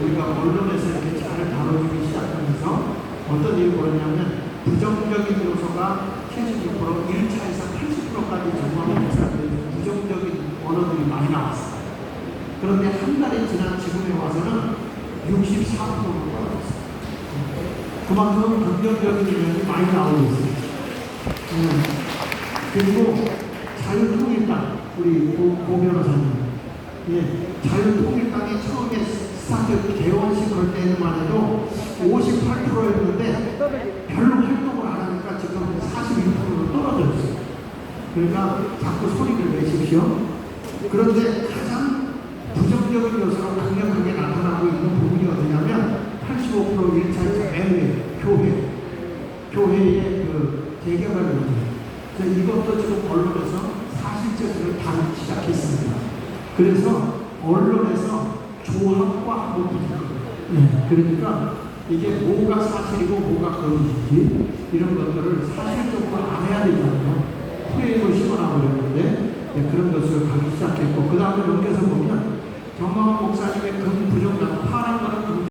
우리가 언론에서 이렇게 잘 다뤄주기 시작하면서 어떤 일이 벌어냐면 부정적인 요소가 76% 1차에서 80%까지 전망하면서 부정적인 언어들이 많이 나왔어요. 그런데 한 달이 지난 지금에 와서는 64%로 떨어졌어요. 그만큼 긍정적인 의견이 많이 나오고 있어요. 음, 그리고 자유통일당 우리 고, 고 변호사님 예, 자유통일당이 처음에 스타트 개원식 할 때만 해도 58%였는데 별로 활동을 안 하니까 지금 41%로 떨어졌어요. 그러니까 자꾸 소리를 내십시오. 그런데 가장 부정적인 요소가 강력하게 나타나고 있는 부분이 어디냐면 85% 1차에서 매회, 교회, 교회의 그 재개발 문제. 이것도 지금 언론에서 사실적으로 다루기 시작했습니다. 그래서 언론에서 조합과 합의입니다. 네, 그러니까 이게 뭐가 사실이고 뭐가 거짓인지 이런 것들을 사실적으로 알아야 되잖아요. 후회로 심어나고 그랬는데 네, 그런 것을 가기 시작했고 그 다음에 넘겨서 보면 목